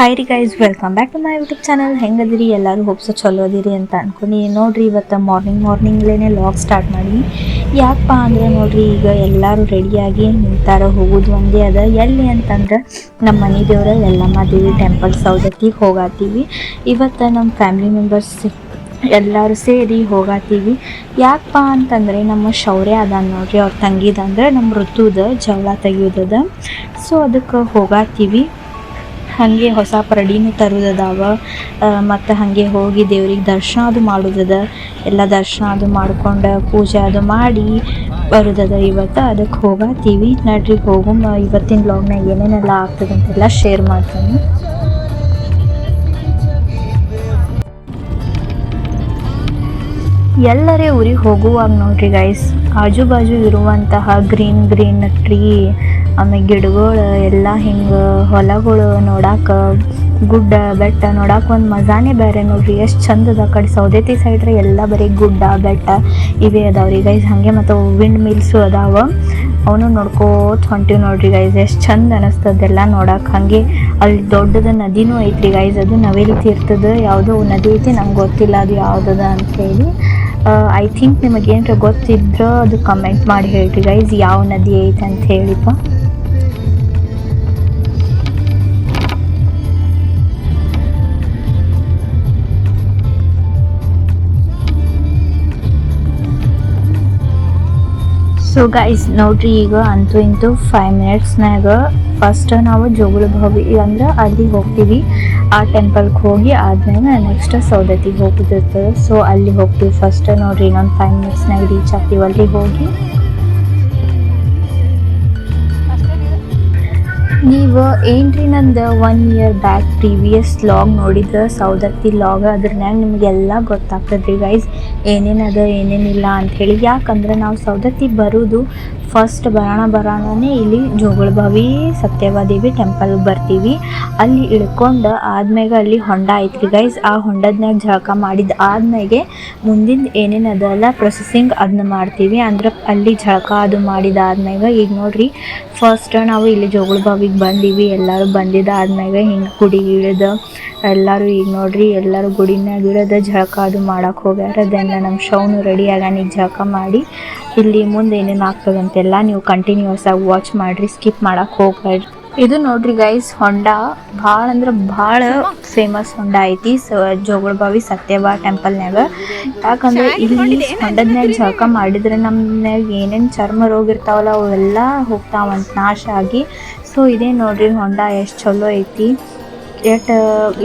Hi ರೀ guys welcome back to my YouTube channel ಹೆಂಗದಿರಿ? ಎಲ್ಲರೂ hope so ಚಲೋ ಅದಿರಿ ಅಂತ ಅನ್ಕೊಂಡು ನೋಡ್ರಿ, ಇವತ್ತು ಮಾರ್ನಿಂಗ್ ಮಾರ್ನಿಂಗ್ಲೇ ಲಾಗ್ ಸ್ಟಾರ್ಟ್ ಮಾಡಿ ಯಾಕಪ್ಪ ಅಂದ್ರೆ ನೋಡ್ರಿ, ಈಗ ಎಲ್ಲರೂ ರೆಡಿಯಾಗಿ ನಿಂತಾರ, ಹೋಗೋದು ಒಂದೇ ಅದ. ಎಲ್ಲಿ ಅಂತಂದ್ರೆ ನಮ್ಮ ಮನೆ ದೇವ್ರ ಎಲ್ಲಮ್ಮ ದೇವಿ ಟೆಂಪಲ್ ಸೌದತ್ತಿಗೆ ಹೋಗಾತೀವಿ. ಇವತ್ತು ನಮ್ಮ ಫ್ಯಾಮಿಲಿ ಮೆಂಬರ್ಸ್ ಎಲ್ಲರೂ ಸೇರಿ ಹೋಗಾತೀವಿ. ಯಾಕಪ್ಪ ಅಂತಂದರೆ ನಮ್ಮ ಶೌರ್ಯ ಅದ ನೋಡ್ರಿ. ಅವ್ರ ತಂಗಿದಂದ್ರೆ ನಮ್ಮ ಋತುದ, ಜವಳ ತೆಗಿಯೋದದ. ಸೊ ಅದಕ್ಕೆ ಹೋಗಾತೀವಿ. ಹಾಗೆ ಹೊಸ ಪರಡಿನೂ ತರುವುದದಾವ ಮತ್ತು ಹಾಗೆ ಹೋಗಿ ದೇವ್ರಿಗೆ ದರ್ಶನ ಅದು ಮಾಡೋದದ. ಎಲ್ಲ ದರ್ಶನ ಅದು ಮಾಡ್ಕೊಂಡು ಪೂಜೆ ಅದು ಮಾಡಿ ಬರುದದ ಇವತ್ತು. ಅದಕ್ಕೆ ಹೋಗತ್ತೀವಿ ನಡ್ರಿ ಹೋಗು ಇವತ್ತಿನ ಬ್ಲಾಗ್ನಾಗ ಏನೇನೆಲ್ಲ ಆಗ್ತದೆ ಅಂತೆಲ್ಲ ಶೇರ್ ಮಾಡ್ತೀನಿ. ಎಲ್ಲರೇ ಊರಿಗೆ ಹೋಗುವಾಗ ನೋಡ್ರಿ ಗೈಸ್ ಆಜು ಬಾಜು ಇರುವಂತಹ ಗ್ರೀನ್ ಗ್ರೀನ್ ಟ್ರೀ ಆಮೇಲೆ ಗಿಡಗಳು ಎಲ್ಲ ಹಿಂಗೆ ಹೊಲಗಳು ನೋಡಾಕ ಗುಡ್ಡ, ಬೆಟ್ಟ ನೋಡಾಕ ಒಂದು ಮಜಾನೇ ಬೇರೆ ನೋಡ್ರಿ. ಎಷ್ಟು ಚಂದ ಅದ ಕಡೆ. ಸೌದತ್ತಿ ಸೈಡ್ರೆ ಎಲ್ಲ ಬರೀ ಗುಡ್ಡ, ಬೆಟ್ಟ ಇವೇ ಅದಾವ್ರಿ ಗೈಸ್ ಹಾಗೆ ಮತ್ತು ವಿಂಡ್ ಮಿಲ್ಸು ಅದಾವ. ಅವನು ನೋಡ್ಕೋತ ಹೊಂಟಿವಿ ನೋಡ್ರಿ ಗೈಸ್ ಎಷ್ಟು ಚಂದ ಅನಿಸ್ತದೆಲ್ಲ ನೋಡಕ್ಕೆ ಹಾಗೆ ಅಲ್ಲಿ ದೊಡ್ಡದ ನದಿನೂ ಐತ್ರಿ ಗೈಸ್ ಅದು ನವಿಲು ತೀರ್ತದ ಯಾವುದೋ ನದಿ ಐತಿ, ನಂಗೆ ಗೊತ್ತಿಲ್ಲ ಅದು ಯಾವುದದ ಅಂತ ಹೇಳಿ. ಐ ಥಿಂಕ್ ನಿಮಗೇನ್ರ ಗೊತ್ತಿದ್ರೆ ಅದು ಕಮೆಂಟ್ ಮಾಡಿ ಹೇಳ್ರಿ ಗೈಸ್ ಯಾವ ನದಿ ಐತೆ ಅಂತ ಹೇಳಿಪ್ಪ. ಸೊ ಗೈಸ್ ನೋಡ್ರಿ ಈಗ ಅಂತೂ ಇಂತೂ ಫೈವ್ ಮಿನಿಟ್ಸ್ನಾಗ ಫಸ್ಟ್ ನಾವು ಜೋಗುಳ ಭವಿ ಅಂದ್ರೆ ಅಲ್ಲಿಗೆ ಹೋಗ್ತೀವಿ. ಆ ಟೆಂಪಲ್ಗೆ ಹೋಗಿ ಆದ್ಮೇಲೆ ನೆಕ್ಸ್ಟ್ ಸೌದತ್ತಿಗೆ ಹೋಗೋದಿರ್ತದೆ ಸೊ ಅಲ್ಲಿ ಹೋಗ್ತೀವಿ ಫಸ್ಟ್ ನೋಡ್ರಿ ಇನ್ನೊಂದು ಫೈವ್ ಮಿನಿಟ್ಸ್ನಾಗ ರೀಚ್ ಆಗ್ತೀವಿ. ಅಲ್ಲಿ ಹೋಗಿ ನೀವು ಏನ್ರಿ ನಂದು one year back previous log ನೋಡಿದ್ರೆ? ಸೌದತ್ತಿ ಲಾಗ್ ಅದ್ರನ್ಯಾಗ ನಿಮಗೆಲ್ಲ ಗೊತ್ತಾಗ್ತದೆ ರೀ ಗೈಸ್ ಏನೇನದ ಏನೇನಿಲ್ಲ ಅಂಥೇಳಿ ಯಾಕಂದ್ರೆ ನಾವು ಸೌದತ್ತಿ ಬರೋದು ಫಸ್ಟ್ ಬರೋಣ ಬರೋಣನೇ ಇಲ್ಲಿ ಜೋಗುಳಬಾವಿ ಸತ್ಯವಾದೇವಿ ಟೆಂಪಲ್ ಬರ್ತೀವಿ. ಅಲ್ಲಿ ಇಳ್ಕೊಂಡು ಆದ್ಮೇಲೆ ಅಲ್ಲಿ ಹೊಂಡ ಐತ್ರಿ ಗೈಸ್ ಆ ಹೊಂಡದ್ನಾಗ ಜಳಕ ಮಾಡಿದ ಆದ್ಮೇಲೆ ಮುಂದಿನ ಏನೇನು ಅದಲ್ಲ ಪ್ರೊಸೆಸಿಂಗ್ ಅದನ್ನ ಮಾಡ್ತೀವಿ. ಅಂದ್ರೆ ಅಲ್ಲಿ ಜಳಕ ಅದು ಮಾಡಿದ ಮಾಡಿದಾದ್ಮೇಲೆ ಈಗ ನೋಡ್ರಿ ಫಸ್ಟ್ ನಾವು ಇಲ್ಲಿ ಜೋಗುಳ ಬಾವಿಗೆ ಬಂದೀವಿ, ಎಲ್ಲರೂ ಆದ್ಮ್ಯಾಗ ಹಿಂಗೆ ಗುಡಿ ಇಳಿದು ಎಲ್ಲರೂ ಈಗ ನೋಡ್ರಿ ಎಲ್ಲರೂ ಗುಡಿನಾಗ ಇಳಿದ ಜಳಕ ಅದು ಮಾಡಕ್ಕೆ ಹೋಗ್ಯಾರ. ದೆನ್ ನಮ್ಮ ಶೌನು ರೆಡಿ ಆಗಾನ ಈಗ ಜಳಕ ಮಾಡಿ ಇಲ್ಲಿ ಮುಂದೆ ಏನೇನು ಆಗ್ತದೆ ಅಂತೆಲ್ಲ ನೀವು ಕಂಟಿನ್ಯೂಸ್ ಆಗಿ ವಾಚ್ ಮಾಡಿರಿ ಸ್ಕಿಪ್ ಮಾಡಕ್ಕೆ ಹೋಗ್ಬೇಡ್ರಿ ಇದು ನೋಡ್ರಿ ಗೈಸ್ ಹೊಂಡ ಭಾಳ ಅಂದ್ರೆ ಭಾಳ ಫೇಮಸ್ ಹೊಂಡ ಐತಿ. ಜೋಗುಳಬಾವಿ ಟೆಂಪಲ್ ಟೆಂಪಲ್ನ್ಯಾಗ ಯಾಕಂದ್ರೆ ಇಲ್ಲಿ ಹೊಂಡದ್ನಾಗ ಜಳಕ ಮಾಡಿದ್ರೆ ನಮ್ಮನ್ಯಾಗ ಏನೇನು ಚರ್ಮ ರೋಗ ಇರ್ತಾವಲ್ಲ ಅವೆಲ್ಲ ಹೋಗ್ತಾವಂತ ನಾಶ ಆಗಿ. ಸೊ ಇದೇ ನೋಡ್ರಿ ಹೊಂಡ ಎಷ್ಟು ಚಲೋ ಐತಿ. ಎಟ್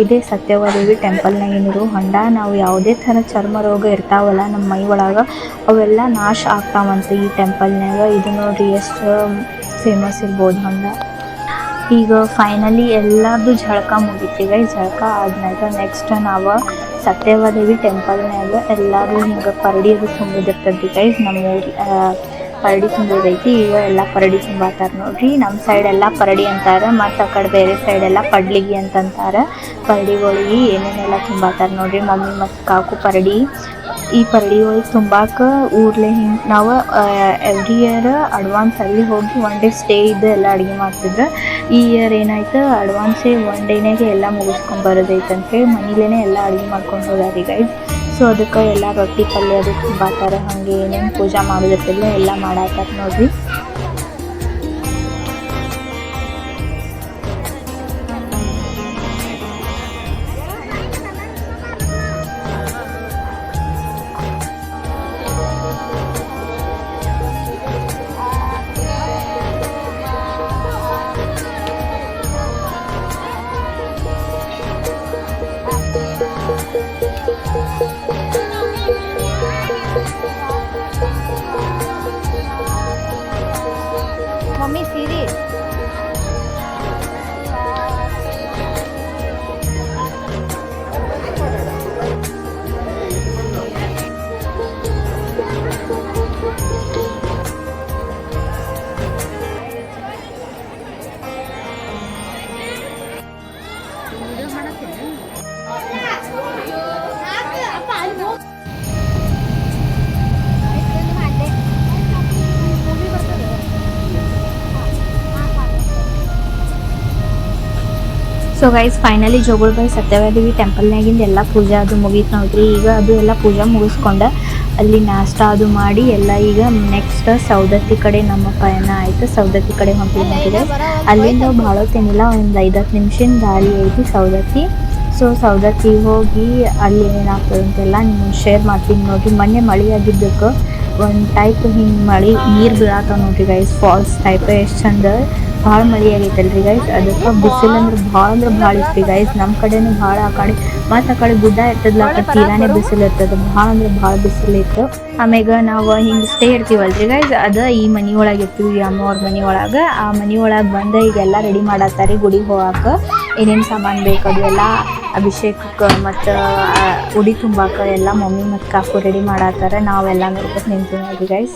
ಇದೇ ಸತ್ಯವಾದೇವಿ ಟೆಂಪಲ್ನಾಗ ಏನಿರು ಹೊಂಡ ನಾವು ಯಾವುದೇ ಥರ ಚರ್ಮ ರೋಗ ಇರ್ತಾವಲ್ಲ ನಮ್ಮ ಮೈ ಒಳಗೆ ಅವೆಲ್ಲ ನಾಶ ಆಗ್ತಾವಂತ ಈ ಟೆಂಪಲ್ನ್ಯಾಗ ಇದು ನೋಡ್ರಿ ಎಷ್ಟು ಫೇಮಸ್ ಇರ್ಬೋದು ಹೊಂಡ ಈಗ ಫೈನಲಿ ಎಲ್ಲರದು ಜಳಕ ಮುಗಿತೀವಿ ಝಳಕ ಆದ್ಮ್ಯಾಗ ನೆಕ್ಸ್ಟ್ ನಾವು ಸತ್ಯವಾದೇವಿ ಟೆಂಪಲ್ನ್ಯಾಗ ಎಲ್ಲರೂ ಹಿಂಗೆ ಪರಡಿ ಅದು ತುಂಬಿದಿರ್ತದೆ ಗೈಸ್ ನಮ್ಮ ಪರಡಿ ತುಂಬೋದೈತಿ ಈಗ ಎಲ್ಲ ಪರಡಿ ತುಂಬಾತಾರ ನೋಡ್ರಿ. ನಮ್ಮ ಸೈಡ್ ಎಲ್ಲ ಪರಡಿ ಅಂತಾರ, ಮತ್ತು ಆ ಕಡೆ ಬೇರೆ ಸೈಡ್ ಎಲ್ಲ ಪಡ್ಲಿಗಿ ಅಂತ ಅಂತಾರ ಪರಡಿಗಳಿಗೆ ಏನೇನೆಲ್ಲ ತುಂಬಾತಾರ ನೋಡ್ರಿ. ಮಮ್ಮಿ ಮತ್ತು ಕಾಕು ಪರಡಿ. ಈ ಪರಡಿ ಒಳಗೆ ತುಂಬಾಕ ಊರ್ಲೆ ಹಿಂಗೆ ನಾವು ಎವ್ರಿ ಇಯರ್ ಅಡ್ವಾನ್ಸ್ ಅಲ್ಲಿ ಹೋಗಿ ಒನ್ ಡೇ ಸ್ಟೇ ಇದ್ದು ಎಲ್ಲ ಅಡುಗೆ ಮಾಡ್ತಿದ್ರು. ಈ ಇಯರ್ ಏನಾಯ್ತು ಅಡ್ವಾನ್ಸೇ ಒನ್ ಡೇನಾಗೆ ಎಲ್ಲ ಮುಗಿಸ್ಕೊಂಡ್ ಬರೋದೈತೆ ಅಂತೇಳಿ ಮನೇಲೇ ಎಲ್ಲ ಅಡುಗೆ ಮಾಡ್ಕೊಂಡು ಹೋದಾರಿ ಗೈಸ್ ಸೊ ಅದಕ್ಕೆ ಎಲ್ಲ ರೊಟ್ಟಿ ಪಲ್ಯ ಅದು ತುಂಬಾತಾರ ಹಾಗೆ ಏನೇನು ಪೂಜೆ ಮಾಡಿರ್ತೀವಿ ಎಲ್ಲ ಮಾಡಾತಾರ ನೋಡ್ರಿ. Μισή ρίχνουν. So guys finally Jogulbhavi Satyavadevi ಟೆಂಪಲ್ನಾಗಿಂದ ಎಲ್ಲ ಪೂಜೆ ಅದು ಮುಗೀತು ನೋಡ್ರಿ. ಈಗ ಅದು ಎಲ್ಲ ಪೂಜೆ ಮುಗಿಸ್ಕೊಂಡು ಅಲ್ಲಿ ನಾಷ್ಟ ಅದು ಮಾಡಿ ಎಲ್ಲ ಈಗ ನೆಕ್ಸ್ಟ್ ಸೌದತ್ತಿ ಕಡೆ ನಮ್ಮ ಪಯಣ ಆಯಿತು. ಸೌದತ್ತಿ ಕಡೆ ಹೊಂಟಿ ನೋಡಿದೆ. ಅಲ್ಲಿಂದ ಭಾಳ ತಿನ್ನಿಲ್ಲ ಒಂದು ಐದತ್ತು ನಿಮಿಷದ ದಾರಿ ಐತಿ ಸೌದತ್ತಿ. ಸೊ ಸೌದತ್ತಿ ಹೋಗಿ ಅಲ್ಲಿ ಏನಾಗ್ತದೆ ಅಂತೆಲ್ಲ ನಿಮ್ಗೆ ಶೇರ್ ಮಾಡ್ತೀನಿ ನೋಡ್ರಿ. ಮೊನ್ನೆ ಮಳೆ ಆಗಿದ್ದಕ್ಕೆ ಒಂದು ಟೈಪ್ ಹಿಂಗೆ ಮಳೆ, ನೀರು ಬಿಡಾತ ನೋಡ್ರಿ ಗೈಸ್ ಫಾಲ್ಸ್ ಟೈಪ್ ಎಷ್ಟು ಚಂದ. ಭಾಳ ಮಳೆ ಆಗೈತಲ್ರಿ ಗೈಸ್ ಅದಕ್ಕೆ ಬಿಸಿಲು ಅಂದ್ರೆ ಭಾಳ ಅಂದ್ರೆ ಭಾಳ ಇತ್ತು ಗೈಸ್ ನಮ್ಮ ಕಡೆನೂ ಭಾಳ ಆ ಕಡೆ ಮತ್ತು ಆ ಕಡೆ ಗುಡ್ಡ ಇರ್ತದಲ್ಲ ಆ ಕಡೆ ತೀರಾನೇ ಬಿಸಿಲು ಇರ್ತದೆ. ಭಾಳ ಅಂದ್ರೆ ಭಾಳ ಬಿಸಿಲು ಇತ್ತು. ಆಮ್ಯಾಗ ನಾವು ಹಿಂಗೆ ಸ್ಟೇ ಇರ್ತೀವಲ್ರಿ ಗೈಸ್ ಅದು ಈ ಮನೆ ಒಳಗೆ ಇರ್ತೀವಿ ಅಮ್ಮವ್ರ ಮನೆ ಒಳಗೆ ಆ ಮನೆ ಒಳಗೆ ಬಂದು ಈಗೆಲ್ಲ ರೆಡಿ ಮಾಡತ್ತಾರೆ ಗುಡಿಗೆ ಹೋಗಾಕ. ಏನೇನು ಸಾಮಾನು ಬೇಕು ಅದು ಎಲ್ಲ ಅಭಿಷೇಕಕ್ಕೆ ಮತ್ತು ಉಡಿ ತುಂಬಾಕ ಎಲ್ಲ ಮಮ್ಮಿ ಮತ್ತು ಕಾಕು ರೆಡಿ ಮಾಡತ್ತಾರ. ನಾವೆಲ್ಲ ನೋಡ್ಕೊತ ನಿಂತೀವಿ ಗೈಸ್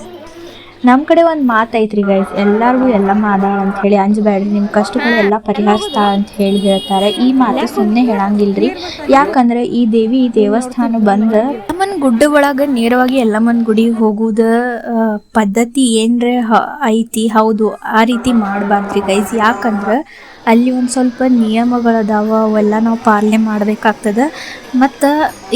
ನಮ್ಮ ಕಡೆ ಒಂದು ಮಾತೈತ್ರಿ ಗೈಸ್ ಎಲ್ಲರಿಗೂ ಎಲ್ಲಮ್ಮ ಅದಾಳ ಅಂತ ಹೇಳಿ, ಅಂಜಬೇಡ್ರಿ ನಿಮ್ಮ ಕಷ್ಟಗಳು ಎಲ್ಲ ಪರಿಹರಿಸ್ತಾಳ ಅಂತ ಹೇಳಿ ಹೇಳ್ತಾರೆ. ಈ ಮಾತು ಸುಮ್ಮನೆ ಹೇಳಂಗಿಲ್ರಿ. ಯಾಕಂದ್ರೆ ಈ ದೇವಿ ದೇವಸ್ಥಾನ ಬಂದ ಎಲ್ಲಮ್ಮನ ಗುಡ್ಡ ಒಳಗೆ ನೇರವಾಗಿ ಎಲ್ಲಮ್ಮನ ಗುಡಿಗೆ ಹೋಗುದ ಪದ್ಧತಿ ಏನ್ರೆ ಐತಿ, ಹೌದು, ಆ ರೀತಿ ಮಾಡಬಾರ್ದ್ರಿ ಗೈಸ್ ಯಾಕಂದ್ರೆ ಅಲ್ಲಿ ಒಂದು ಸ್ವಲ್ಪ ನಿಯಮಗಳದಾವ, ಅವೆಲ್ಲ ನಾವು ಪಾಲನೆ ಮಾಡಬೇಕಾಗ್ತದೆ. ಮತ್ತು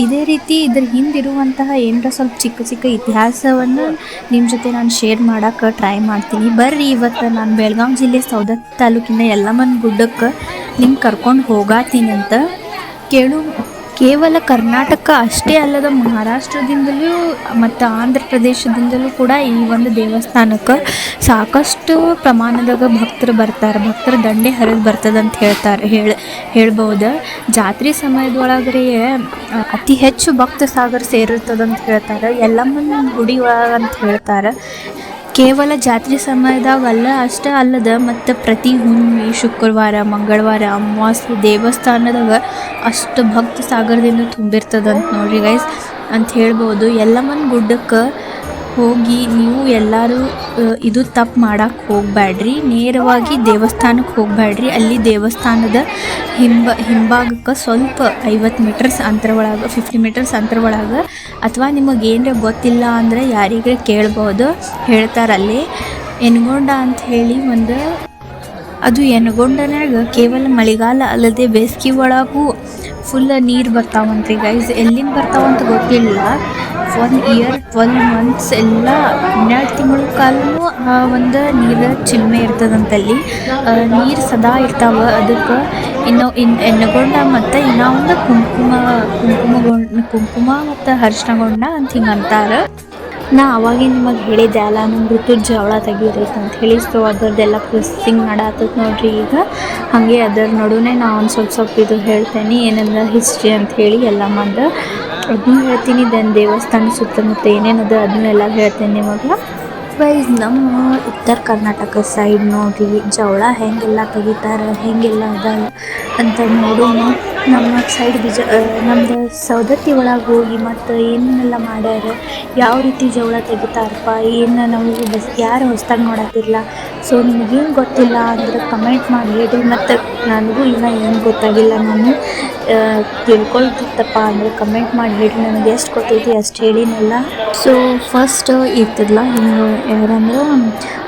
ಇದೇ ರೀತಿ ಇದ್ರ ಹಿಂದಿರುವಂತಹ ಏನರ ಸ್ವಲ್ಪ ಚಿಕ್ಕ ಚಿಕ್ಕ ಇತಿಹಾಸವನ್ನು ನಿಮ್ಮ ಜೊತೆ ನಾನು ಶೇರ್ ಮಾಡೋಕ್ಕೆ ಟ್ರೈ ಮಾಡ್ತೀನಿ. ಬರ್ರಿ ಇವತ್ತು ನಾನು ಬೆಳಗಾವಿ ಜಿಲ್ಲೆ ಸೌದತ್ ತಾಲೂಕಿನ ಯಲ್ಲಮ್ಮನ ಗುಡ್ಡಕ್ಕೆ ನಿಮ್ಗೆ ಕರ್ಕೊಂಡು ಹೋಗಾತೀನಿ ಅಂತ ಕೇಳು. ಕೇವಲ ಕರ್ನಾಟಕ ಅಷ್ಟೇ ಅಲ್ಲದ ಮಹಾರಾಷ್ಟ್ರದಿಂದಲೂ ಮತ್ತು ಆಂಧ್ರ ಪ್ರದೇಶದಿಂದಲೂ ಕೂಡ ಈ ಒಂದು ದೇವಸ್ಥಾನಕ್ಕೆ ಸಾಕಷ್ಟು ಪ್ರಮಾಣದಾಗ ಭಕ್ತರು ಬರ್ತಾರೆ. ಭಕ್ತರ ದಂಡೆ ಹರಿದು ಬರ್ತದೆ ಅಂತ ಹೇಳ್ತಾರೆ. ಹೇಳಿ, ಹೇಳ್ಬೋದು. ಜಾತ್ರೆ ಸಮಯದೊಳಗ್ರೆ ಅತಿ ಹೆಚ್ಚು ಭಕ್ತ ಸಾಗರ ಸೇರಿರ್ತದಂತ ಹೇಳ್ತಾರೆ. ಎಲ್ಲಮ್ಮನ ಗುಡಿ ಒಳಗೆ ಅಂತ ಹೇಳ್ತಾರೆ. ಕೇವಲ ಜಾತ್ರೆ ಸಮಯದಾಗ ಅಲ್ಲ ಅಷ್ಟೇ ಅಲ್ಲದ ಮತ್ತು ಪ್ರತಿ ಹುಣ್ಣಿಮೆ, ಶುಕ್ರವಾರ, ಮಂಗಳವಾರ, ಅಮಾವಾಸ್ಯೆ ದೇವಸ್ಥಾನದಾಗ ಅಷ್ಟು ಭಕ್ತ ಸಾಗರದಿಂದ ತುಂಬಿರ್ತದಂತ ನೋಡ್ರಿ ಗೈಸ್ ಅಂತ ಹೇಳ್ಬೋದು ಎಲ್ಲಮ್ಮನ ಗುಡ್ಡಕ್ಕೆ ಹೋಗಿ ನೀವು ಎಲ್ಲರೂ ಇದು ತಪ್ಪು ಮಾಡಕ್ಕೆ ಹೋಗಬೇಡ್ರಿ ನೇರವಾಗಿ ದೇವಸ್ಥಾನಕ್ಕೆ ಹೋಗಬೇಡ್ರಿ ಅಲ್ಲಿ ದೇವಸ್ಥಾನದ ಹಿಂಬ, ಹಿಂಭಾಗಕ್ಕೆ ಸ್ವಲ್ಪ ಐವತ್ತು ಮೀಟರ್ಸ್ ಅಂತರ ಒಳಗೆ ಫಿಫ್ಟಿ ಮೀಟರ್ಸ್ ಅಂತರ ಒಳಗೆ ಅಥವಾ ನಿಮಗೆ ಏನರ ಗೊತ್ತಿಲ್ಲ ಅಂದರೆ ಯಾರಿಗೆ ಕೇಳ್ಬೋದು. ಹೇಳ್ತಾರಲ್ಲಿ. ಎನ್ಗೊಂಡ ಅಂತ ಹೇಳಿ ಒಂದು, ಅದು ಎನ್ಗೊಂಡನಾಗ ಕೇವಲ ಮಳೆಗಾಲ ಅಲ್ಲದೆ ಬೇಸಿಗೆ ಒಳಗೂ ಫುಲ್ ನೀರು ಬರ್ತಾವಂತ್ರಿ ಗೈಸ್ ಎಲ್ಲಿಂದ ಬರ್ತಾವಂತ ಗೊತ್ತಿಲ್ಲ. ಒನ್ ಇಯರ್ ಟ್ವೆಲ್ ಮಂತ್ಸ್ ಎಲ್ಲ ಹನ್ನೆರಡು ತಿಂಗಳ ಕಾಲನೂ ಆ ಒಂದು ನೀರು ಚಿಲ್ಮೆ ಇರ್ತದಂತಲ್ಲಿ. ನೀರು ಸದಾ ಇರ್ತಾವ. ಅದಕ್ಕೆ ಇನ್ನು ಇನ್ ಎಣ್ಣೆಗೊಂಡ ಮತ್ತು ಇನ್ನೊಂದು ಕುಂಕುಮ, ಕುಂಕುಮಗೊಂಡ ಕುಂಕುಮ ಮತ್ತು ಹರ್ಷಣಗೊಂಡ ಅಂತ ಹಿಂಗೆ ಅಂತಾರೆ. ನಾ ಅವಾಗೇ ನಿಮಗೆ ಹೇಳಿದ್ದೆ, ಅಲ್ಲ ನಮ್ಮ ಋತು ಜವಳ ತೆಗಿಯೋದೈತೆ ಅಂತ ಹೇಳಿ. ಸೊ ಅದರದ್ದೆಲ್ಲ ಪ್ರೊಸೆಸಿಂಗ್ ನಡಾತದ ನೋಡ್ರಿ ಈಗ. ಹಾಗೆ ಅದರ ನಡುವೆ ನಾ ಒಂದು ಸ್ವಲ್ಪ ಸ್ವಲ್ಪ ಇದು ಹೇಳ್ತೇನೆ. ಏನಂದ್ರೆ ಹಿಸ್ಟ್ರಿ ಅಂತ ಹೇಳಿ ಎಲ್ಲ ಮಂದು. ಅದನ್ನೂ ಹೇಳ್ತೀನಿ, ದೆನ್ ದೇವಸ್ಥಾನ ಸುತ್ತಮುತ್ತ ಏನೇನದ ಅದನ್ನೆಲ್ಲ ಹೇಳ್ತೇನೆ ನಿಮಗೆ. ವೈಸ್ ನಮ್ಮ ಉತ್ತರ ಕರ್ನಾಟಕ ಸೈಡ್ ನೋಡ್ರಿ, ಜವಳ ಹೆಂಗೆಲ್ಲ ತೆಗಿತಾರೆ, ಹೆಂಗೆಲ್ಲ ಅದ ಅಂತ ನೋಡೋಣ. ನಮ್ಮ ಸೈಡ್ ಬಿಜ ನಮ್ದು ಸೌದತ್ತಿ ಒಳಗೆ ಹೋಗಿ ಮತ್ತು ಏನೆಲ್ಲ ಮಾಡ್ಯಾರ, ಯಾವ ರೀತಿ ಜವಳ ತೆಗಿತಾರಪ್ಪ, ಏನು ನಮಗೆ ಬಸ್ ಯಾರು ಹೊಸ್ದಾಗಿ ನೋಡತ್ತಿಲ್ಲ ಸೊ ನಿಮಗೇನು ಗೊತ್ತಿಲ್ಲ ಅಂದ್ರೆ ಕಮೆಂಟ್ ಮಾಡಿ ಹೇಳಿ ಮತ್ತು ನನಗೂ ಇನ್ನು ಏನು ಗೊತ್ತಾಗಿಲ್ಲ ನಾನು ತಿಳ್ಕೊಳ್ತಿತ್ತಪ್ಪ ಅಂದರೆ ಕಮೆಂಟ್ ಮಾಡಿ ಹೇಳಿ ನನಗೆ ಎಷ್ಟು ಗೊತ್ತೈತಿ ಅಷ್ಟು ಹೇಳಿನಲ್ಲ. ಸೊ ಫಸ್ಟ್ ಇರ್ತದಲ್ಲ ಹಿಂಗೆ ಯಾರಂದ್ರೆ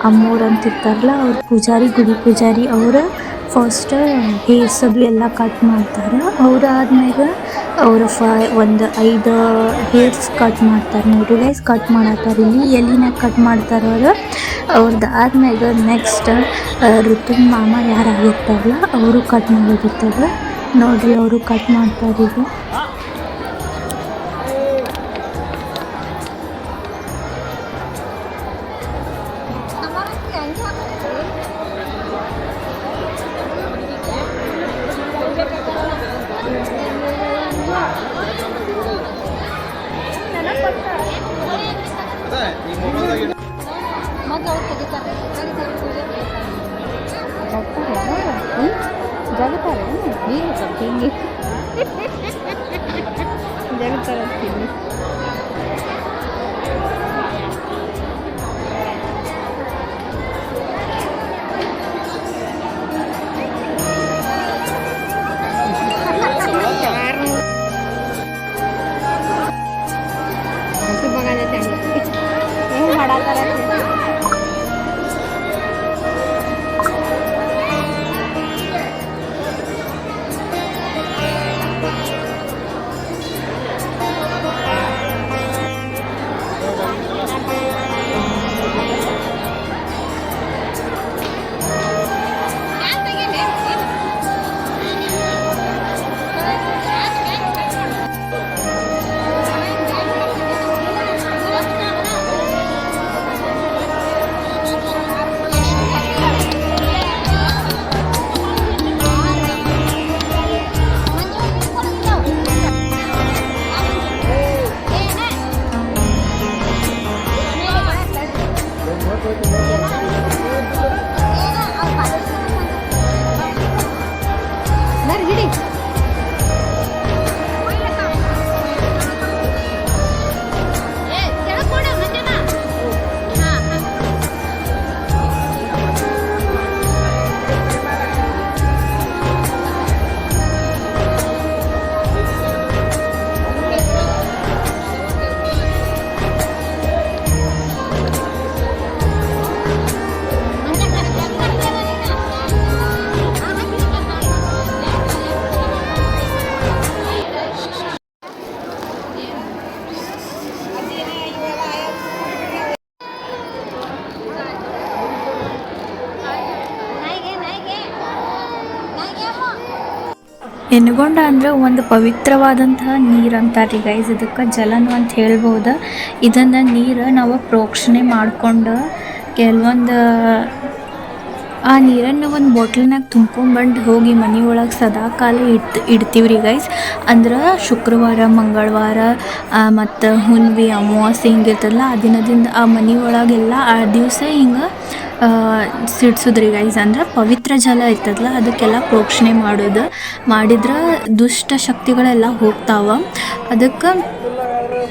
ಅಮ್ಮೋರು ಅಂತ ಇರ್ತಾರಲ್ಲ ಅವ್ರು ಪೂಜಾರಿ, ಗುಡಿ ಪೂಜಾರಿ ಅವ್ರ ಫಸ್ಟ್ ಹೇರ್ಸದು ಎಲ್ಲ ಕಟ್ ಮಾಡ್ತಾರೆ. ಅವ್ರು ಆದ್ಮೇಲೆ ಅವರು ಫ ಒಂದು ಐದು ಹೇರ್ಸ್ ಕಟ್ ಮಾಡ್ತಾರೆ. ನೋಡ್ರಿ ಗೈಸ್ ಕಟ್ ಮಾಡತ್ತಾರೆ ಇಲ್ಲಿ. ಎಲ್ಲಿನಾಗ ಕಟ್ ಮಾಡ್ತಾರೆ ಅವರು. ಅವ್ರದ್ದು ಆದ್ಮೇಲೆ ನೆಕ್ಸ್ಟ್ ಋತುನ್ ಮಾಮ ಯಾರಾಗಿರ್ತಾರಲ್ಲ, ಅವರು ಕಟ್ ಮಾಡೋದಿರ್ತದೆ ನೋಡ್ರಿ ಅವರು ಕಟ್ ಮಾಡ್ತಾರೆ ಈಗ. ಜಗತ್ತಾರೆ ಹೆಂಗೆ ಎನ್ಗೊಂಡ ಅಂದ್ರೆ ಒಂದು ಪವಿತ್ರವಾದಂತಹ ನೀರು ಅಂತಾರೆ ಗೈಸ್ ಇದಕ್ಕೆ ಜಲನು ಅಂತ ಹೇಳ್ಬೋದು. ಇದನ್ನು ನೀರು ನಾವು ಪ್ರೋಕ್ಷಣೆ ಮಾಡ್ಕೊಂಡು ಕೆಲವೊಂದು, ಆ ನೀರನ್ನು ಒಂದು ಬಾಟ್ಲಿನಾಗ ತುಂಬ್ಕೊಂಬಂದು ಹೋಗಿ ಮನೆ ಒಳಗೆ ಸದಾ ಕಾಲ ಇಡ್ತೀವಿ ರೀ ಗೈಸ್ ಅಂದ್ರೆ ಶುಕ್ರವಾರ, ಮಂಗಳವಾರ ಮತ್ತು ಹುನ್ವಿ ಅಮಾವಾಸ್ಯೆ ಹಿಂಗಿರ್ತದಲ್ಲ ಆ ದಿನದಿಂದ ಆ ಮನೆ ಒಳಗೆಲ್ಲ ಆ ದಿವಸ ಹಿಂಗೆ ಸಿಡ್ಸುದ್ರಿ ಗೈಸ್ ಅಂದ್ರೆ ಪವಿತ್ರ ಜಲ ಇರ್ತದಲ್ಲ ಅದಕ್ಕೆಲ್ಲ ಪ್ರೋಕ್ಷಣೆ ಮಾಡೋದು. ಮಾಡಿದ್ರೆ ದುಷ್ಟ ಶಕ್ತಿಗಳೆಲ್ಲ ಹೋಗ್ತಾವ. ಅದಕ್ಕೆ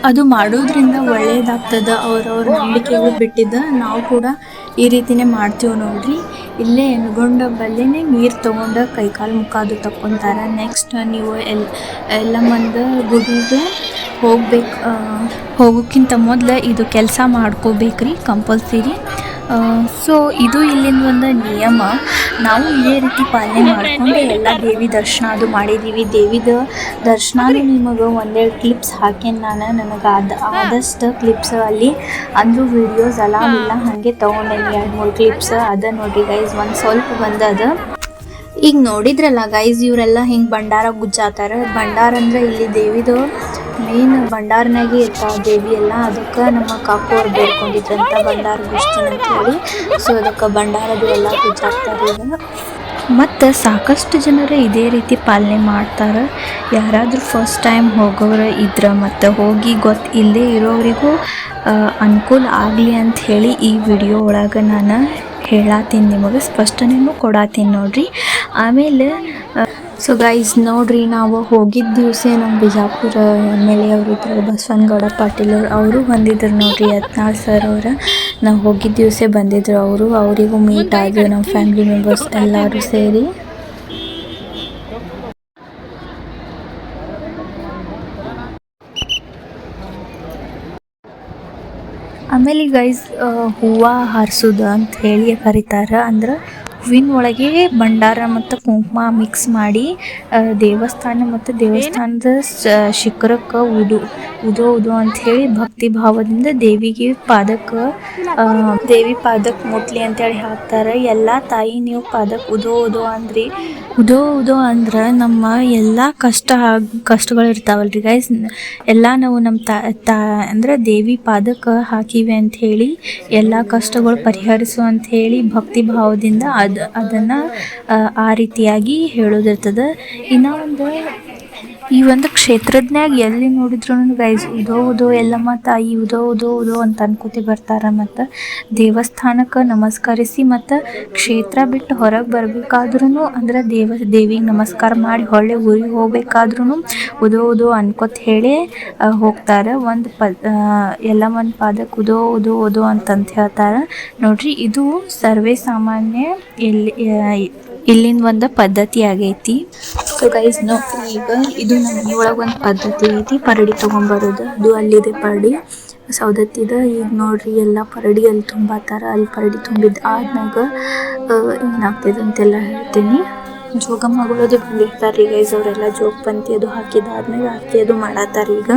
ಅದು ಮಾಡೋದ್ರಿಂದ ಒಳ್ಳೇದಾಗ್ತದೆ ಅವ್ರವ್ರ ನಂಬಿಕೆಗಳು ಬಿಟ್ಟಿದ್ದ ನಾವು ಕೂಡ ಈ ರೀತಿನೇ ಮಾಡ್ತೀವಿ ನೋಡ್ರಿ. ಇಲ್ಲೇ ಎನ್ಗೊಂಡ ಬಲ್ಲೆನೇ ನೀರು ತೊಗೊಂಡು ಕೈಕಾಲು ಮುಖ ಅದು ತಕ್ಕೊಂತಾರೆ. ನೆಕ್ಸ್ಟ್ ನೀವು ಎಲ್, ಎಲ್ಲ ಮಂದಿ ಗುಡಿಗೆ ಹೋಗ್ಬೇಕು ಹೋಗೋಕ್ಕಿಂತ ಮೊದಲು ಇದು ಕೆಲಸ ಮಾಡ್ಕೋಬೇಕ್ರಿ ಕಂಪಲ್ಸರಿ ಸೊ ಇದು ಇಲ್ಲಿಂದ ಒಂದು ನಿಯಮ. ನಾವು ಇದೇ ರೀತಿ ಪಾಲನೆ ಮಾಡಿಕೊಂಡು ಎಲ್ಲ ದೇವಿ ದರ್ಶನ ಅದು ಮಾಡಿದ್ದೀವಿ ದೇವಿದ ದರ್ಶನ ನಿಮಗೆ ಒಂದೆರಡು ಕ್ಲಿಪ್ಸ್ ಹಾಕೇನಿ ನಾನು. ನನಗೆ ಆದ, ಆದಷ್ಟು ಕ್ಲಿಪ್ಸ್ ಅಲ್ಲಿ ಅಂದರೂ ವೀಡಿಯೋಸ್ ಎಲ್ಲ ಹಾಗೆ ತೊಗೊಂಡೇನಿ ಎರಡು ಮೂರು ಕ್ಲಿಪ್ಸ್ ಅದ ನೋಡ್ರಿ ಗೈಸ್ ಒಂದು ಸ್ವಲ್ಪ ಬಂದದ. ಈಗ ನೋಡಿದ್ರಲ್ಲ ಗೈಸ್ ಇವರೆಲ್ಲ ಹಿಂಗೆ ಭಂಡಾರ ಗುಜ್ಜಾತಾರ. ಭಂಡಾರ ಅಂದ್ರೆ ಇಲ್ಲಿ ದೇವಿದು ಮೇನ್ ಭಂಡಾರನಾಗೆ ಇರ್ತಾವ ದೇವಿ ಎಲ್ಲ. ಅದಕ್ಕೆ ನಮ್ಮ ಕಾಕು ಅವ್ರು ಬೇಡ್ಕೊಂಡಿದ್ರಂತ ಭಂಡಾರ ಗುಜ್ತೀನಿ ಅಂತ ಹೇಳಿ. ಸೊ ಅದಕ್ಕೆ ಭಂಡಾರದು ಎಲ್ಲ ಗುಜ್ಜಾಕ್ತಾರೆ ಈಗ ಮತ್ತು ಸಾಕಷ್ಟು ಜನರು ಇದೇ ರೀತಿ ಪಾಲನೆ ಮಾಡ್ತಾರೆ. ಯಾರಾದರೂ ಫಸ್ಟ್ ಟೈಮ್ ಹೋಗೋರು ಇದ್ರೆ ಮತ್ತು ಹೋಗಿ ಗೊತ್ತು ಇಲ್ಲದೆ ಇರೋರಿಗೂ ಅನುಕೂಲ ಆಗಲಿ ಅಂತ ಹೇಳಿ ಈ ವಿಡಿಯೋ ಒಳಗೆ ನಾನು ಹೇಳತ್ತೀನಿ ನಿಮಗೆ ಸ್ಪಷ್ಟನೇನು ಕೊಡತ್ತೀನಿ ನೋಡ್ರಿ. ಆಮೇಲೆ ಸೊ ಗೈಸ್ ನೋಡ್ರಿ ನಾವು ಹೋಗಿದ್ದ ದಿವಸ ನಮ್ಮ ಬಿಜಾಪುರ ಎಂ ಎಲ್ ಎ ಅವರು ಬಸವನಗೌಡ ಪಾಟೀಲ್ ಅವರು ಅವರು ಬಂದಿದ್ರು ನೋಡ್ರಿ, ಯತ್ನಾಳ್ ಸರ್ ಅವರ. ನಾವು ಹೋಗಿದ್ದ ದಿವಸ ಬಂದಿದ್ರು ಅವರು, ಅವರಿಗೂ ಮೀಟ್ ಆದ್ವಿ ನಮ್ಮ ಫ್ಯಾಮಿಲಿ ಮೆಂಬರ್ಸ್ ಎಲ್ಲರೂ ಸೇರಿ. ಆಮೇಲೆ ಗೈಸ್ ಹೂವು ಹಾರಿಸೋದು ಅಂತ ಹೇಳಿ ಕರೀತಾರೆ ಅಂದ್ರೆ ಹೂವಿನ ಒಳಗೆ ಭಂಡಾರ ಮತ್ತು ಕುಂಕುಮ ಮಿಕ್ಸ್ ಮಾಡಿ ದೇವಸ್ಥಾನ ಮತ್ತು ದೇವಸ್ಥಾನದ ಶಿಖರಕ್ಕೆ ಉದು ಉದೋ ಉದೋ ಅಂತ ಹೇಳಿ ಭಕ್ತಿ ಭಾವದಿಂದ ದೇವಿಗೆ ಪಾದಕ್ಕೆ ಆ, ದೇವಿ ಪಾದಕ್ಕೆ ಮುಟ್ಲಿ ಅಂತೇಳಿ ಹಾಕ್ತಾರೆ. ಎಲ್ಲ ತಾಯಿ ನೀವು ಪಾದಕ್ ಉದೋ ಉದೋ ಅಂದ್ರಿ. ಉದೋ ಉದೋ ಅಂದ್ರೆ ನಮ್ಮ ಎಲ್ಲ ಕಷ್ಟ ಕಷ್ಟಗಳು ಇರ್ತಾವಲ್ರಿ ಗೈಸ್ ಎಲ್ಲ ನಾವು ನಮ್ಮ ತಾ ತಾ ಅಂದ್ರೆ ದೇವಿ ಪಾದಕ್ಕೆ ಹಾಕಿವೆ ಅಂತ ಹೇಳಿ ಎಲ್ಲ ಕಷ್ಟಗಳು ಪರಿಹರಿಸು ಅಂತ ಹೇಳಿ ಭಕ್ತಿ ಭಾವದಿಂದ ಅದು ಅದನ್ನು ಆ ರೀತಿಯಾಗಿ ಹೇಳೋದಿರ್ತದೆ. ಇನ್ನು ಒಂದು ಈ ಒಂದು ಕ್ಷೇತ್ರದ್ನ್ಯಾಗ ಎಲ್ಲಿ ನೋಡಿದ್ರು ಗೈಸ್ ಉದೋ ಉದೋ ಎಲ್ಲಮ್ಮ ತಾಯಿ ಉದೋ ಉದೋ ಉದೋ ಅಂತ ಅನ್ಕೋತಿ ಬರ್ತಾರ ಮತ್ತು ದೇವಸ್ಥಾನಕ್ಕೆ ನಮಸ್ಕರಿಸಿ ಮತ್ತು ಕ್ಷೇತ್ರ ಬಿಟ್ಟು ಹೊರಗೆ ಬರ್ಬೇಕಾದ್ರೂ ಅಂದ್ರೆ ದೇವ, ದೇವಿಗೆ ನಮಸ್ಕಾರ ಮಾಡಿ ಹೊಳ್ಳೆ ಊರಿಗೆ ಹೋಗ್ಬೇಕಾದ್ರೂ ಉದೋ ಉದೋ ಅನ್ಕೋತ ಹೇಳಿ ಹೋಗ್ತಾರೆ. ಒಂದು ಪ ಎಲ್ಲ ಒಂದು ಪಾದಕ್ಕೆ ಉದೋ ಉದೋ ಉದೋ ಅಂತಂತ ಹೇಳ್ತಾರೆ. ನೋಡ್ರಿ, ಇದು ಸರ್ವೇ ಸಾಮಾನ್ಯ ಎಲ್ಲಿ ಇಲ್ಲಿನ ಒಂದು ಪದ್ಧತಿ ಆಗೈತಿ. ಸೊ ಗೈಸ್ ನೋ ಈಗ ಇದು ನಮ್ಮ ಮನೆಯೊಳಗೆ ಒಂದು ಪದ್ಧತಿ ಐತಿ, ಪರಡಿ ತೊಗೊಂಬರೋದು. ಅದು ಅಲ್ಲಿದೆ ಪರಡಿ. ಸೌದತ್ತಿದ ಈಗ ನೋಡ್ರಿ, ಎಲ್ಲ ಪರಡಿ ಅಲ್ಲಿ ತುಂಬಾತಾರ. ಅಲ್ಲಿ ಪರಡಿ ತುಂಬಿದ ಆದ್ಮ್ಯಾಗ ಏನಾಗ್ತದೆ ಅಂತೆಲ್ಲ ಹೇಳ್ತೀನಿ. ಜೋಗಮ್ಮಗಳು ಅದು ಬಂದಿರ್ತಾರೆ ರೀ ಗೈಸ್ ಅವರೆಲ್ಲ ಜೋಗ ಪಂತಿ ಅದು ಹಾಕಿದಾದ್ಮೇಲೆ ಆರತಿ ಅದು ಮಾಡತ್ತಾರ ಈಗ.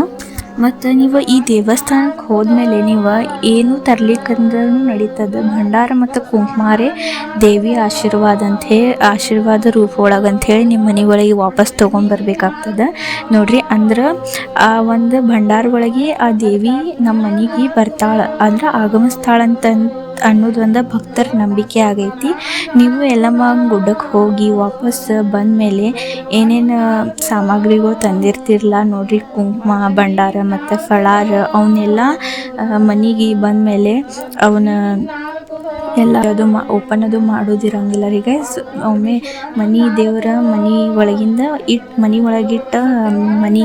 ಮತ್ತು ನೀವು ಈ ದೇವಸ್ಥಾನಕ್ಕೆ ಹೋದ್ಮೇಲೆ ನೀವು ಏನು ತರ್ಲಿಕ್ಕಂದ್ರೂ ನಡೀತದೆ. ಭಂಡಾರ ಮತ್ತು ಕುಂಕುಮಾರೆ ದೇವಿ ಆಶೀರ್ವಾದ ಅಂಥೇಳಿ ಆಶೀರ್ವಾದ ರೂಪ ಒಳಗೆ ಅಂತ ಹೇಳಿ ನಿಮ್ಮ ಮನೆ ಒಳಗೆ ವಾಪಸ್ ತೊಗೊಂಬರ್ಬೇಕಾಗ್ತದೆ ನೋಡ್ರಿ ಅಂದ್ರೆ ಆ ಒಂದು ಭಂಡಾರ ಒಳಗೆ ಆ ದೇವಿ ನಮ್ಮ ಮನೆಗೆ ಬರ್ತಾಳೆ. ಅಂದ್ರೆ ಆಗಮಿಸ್ತಾಳ ಅಂತ ಅನ್ನೋದು ಒಂದು ಭಕ್ತರ ನಂಬಿಕೆ ಆಗೈತಿ. ನೀವು ಎಲ್ಲಮ್ಮ ಗುಡ್ಡಕ್ಕೆ ಹೋಗಿ ವಾಪಸ್ ಬಂದಮೇಲೆ ಏನೇನು ಸಾಮಗ್ರಿಗಳು ತಂದಿರ್ತಿರಲ್ಲ ನೋಡ್ರಿ. ಕುಂಕುಮ, ಭಂಡಾರ ಮತ್ತು ಫಳಾರ ಅವನ್ನೆಲ್ಲ ಮನೆಗೆ ಬಂದಮೇಲೆ ಅವನ್ನ ಎಲ್ಲ ಅದು ಮಾ, ಓಪನ್ ಅದು ಮಾಡೋದಿರಂಗಿಲ್ಲ ರೀ ಗೈಸ್ ಒಮ್ಮೆ ಮನೆ ದೇವರ ಮನೆ ಒಳಗಿಂದ ಇಟ್ಟು ಮನೆ ಒಳಗಿಟ್ಟು ಮನೆ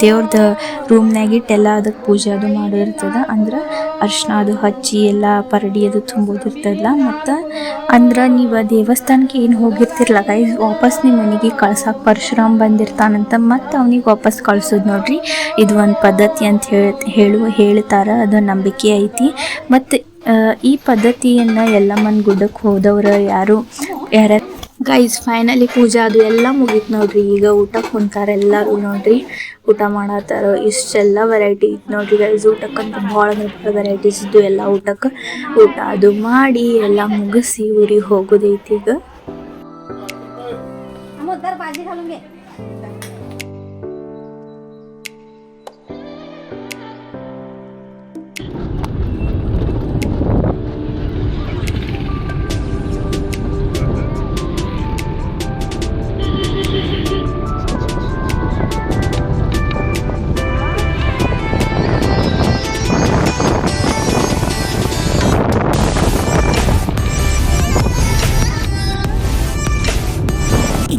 ದೇವ್ರದ್ದು ರೂಮ್ನಾಗಿಟ್ಟು ಎಲ್ಲ ಅದಕ್ಕೆ ಪೂಜೆ ಅದು ಮಾಡೋದಿರ್ತದೆ. ಅಂದ್ರೆ ಅರ್ಶಿನ ಅದು ಹಚ್ಚಿ ಎಲ್ಲ ಪರಡಿ ಅದು ತುಂಬೋದಿರ್ತದಲ್ಲ ಮತ್ತು ಅಂದ್ರೆ ನೀವು ದೇವಸ್ಥಾನಕ್ಕೆ ಏನು ಹೋಗಿರ್ತಿರಲ್ಲ ಗೈಸ್ ವಾಪಸ್ ನಿಮ್ಮ ಮನೆಗೆ ಕಳ್ಸಕ್ಕೆ ಪರಶುರಾಮ್ ಬಂದಿರ್ತಾನಂತ ಮತ್ತು ಅವ್ನಿಗೆ ವಾಪಸ್ ಕಳ್ಸೋದು ನೋಡ್ರಿ. ಇದು ಒಂದು ಪದ್ಧತಿ ಅಂತ ಹೇಳಿ ಹೇಳುವ ಹೇಳ್ತಾರೆ. ಅದು ನಂಬಿಕೆ ಐತಿ. ಮತ್ತು ಈ ಪದ್ಧತಿಯನ್ನು ಎಲ್ಲಮ್ಮನ ಗುಡ್ಡಕ್ಕೆ ಹೋದವ್ರು ಯಾರು? ಯಾರ? ಗೈಸ್ ಫೈನಲಿ ಪೂಜೆ ಅದು ಎಲ್ಲ ಮುಗೀತು ನೋಡ್ರಿ. ಈಗ ಊಟಕ್ಕೆ ಕುಂತಾರ ಎಲ್ಲರೂ ನೋಡ್ರಿ. ಊಟ ಮಾಡತ್ತಾರ, ಇಷ್ಟೆಲ್ಲ ವೆರೈಟಿ ಇತ್ತು ನೋಡ್ರಿ ಗೈಸ್ ಊಟಕ್ಕಂತೂ ಭಾಳ ದೊಡ್ಡ ವೆರೈಟೀಸ್ ಇದ್ದು ಎಲ್ಲ ಊಟಕ್ಕೆ. ಊಟ ಅದು ಮಾಡಿ ಎಲ್ಲ ಮುಗಿಸಿ ಊರಿಗೆ ಹೋಗೋದೈತಿ ಈಗ.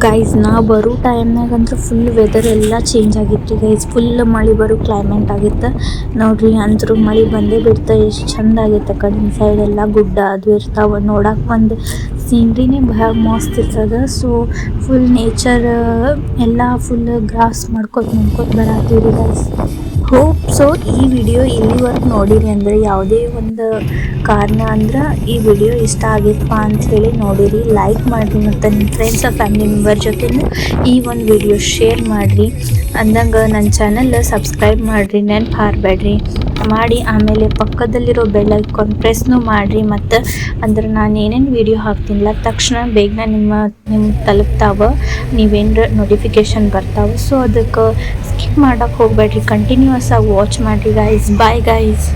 ಗೈಸ್ ನಾ ಬರೋ ಟೈಮ್ನಾಗ ಅಂತ ಫುಲ್ ವೆದರ್ ಎಲ್ಲ ಚೇಂಜ್ ಆಗಿತ್ತು. ಗೈಸ್ ಫುಲ್ ಮಳೆ ಬರೋ ಕ್ಲೈಮೇಟ್ ಆಗಿತ್ತು. ನೋಡ್ರಿ ಅಂದ್ರೂ ಮಳೆ ಬಂದೇ ಬಿಡ್ತಾ, ಎಷ್ಟು ಚಂದ ಆಗಿತ್ತು ಕಣ್ಣಿನ ಸೈಡ್ ಎಲ್ಲ. ಗುಡ್ಡ ಅದು ಇರ್ತಾವ ನೋಡಕ್ಕೆ ಒಂದು ಸೀನ್ರಿನೇ ಭಾಳ ಮಸ್ತ್ ಇರ್ತದ. ಸೊ ಫುಲ್ ನೇಚರ್ ಎಲ್ಲ ಫುಲ್ ಗ್ರಾಸ್ ಮಾಡ್ಕೊತ ನೋಡ್ಕೊತ ಬರತ್ತೀವಿ ಗೈಸ್ ಹೋಪ್ ಸೊ ಈ ವಿಡಿಯೋ ಇಲ್ಲಿವರೆಗೆ ನೋಡಿರಿ ಅಂದರೆ ಯಾವುದೇ ಒಂದು ಕಾರಣ ಅಂದ್ರೆ ಈ ವಿಡಿಯೋ ಇಷ್ಟ ಆಗಿತ್ತಪ್ಪ ಅಂತ ಹೇಳಿ ನೋಡಿರಿ. ಲೈಕ್ ಮಾಡಿರಿ ಮತ್ತು ನಿಮ್ಮ ಫ್ರೆಂಡ್ಸ್ ಫ್ಯಾಮಿಲಿ ಮೆಂಬರ್ ಜೊತೆನೂ ಈ ಒಂದು ವಿಡಿಯೋ ಶೇರ್ ಮಾಡಿರಿ. ಅಂದಂಗೆ ನನ್ನ ಚಾನಲ್ ಸಬ್ಸ್ಕ್ರೈಬ್ ಮಾಡಿರಿ. ನೆನ್ಪು ಹಾರಬೇಡ್ರಿ. ಮಾಡಿ, ಆಮೇಲೆ ಪಕ್ಕದಲ್ಲಿರೋ ಬೆಲ್ ಐಕಾನ್ ಪ್ರೆಸ್ನು ಮಾಡಿರಿ. ಮತ್ತು ಅಂದ್ರೆ ನಾನು ಏನೇನು ವಿಡಿಯೋ ಹಾಕ್ತೀನಿಲ್ಲ, ತಕ್ಷಣ ಬೇಗನೆ ನಿಮ್ಮ ನಿಮ್ಗೆ ತಲುಪ್ತಾವೆ ನೀವೇನರ ನೋಟಿಫಿಕೇಶನ್ ಬರ್ತಾವೆ. ಸೊ ಅದಕ್ಕೆ ಸ್ಕಿಪ್ ಮಾಡೋಕ್ಕೆ ಹೋಗಬೇಡ್ರಿ. ಕಂಟಿನ್ಯೂಸ್ ಆಗಿ ವಾಚ್ ಮಾಡಿರಿ ಗಾಯ್ಸ್ ಬಾಯ್ ಗೈಸ್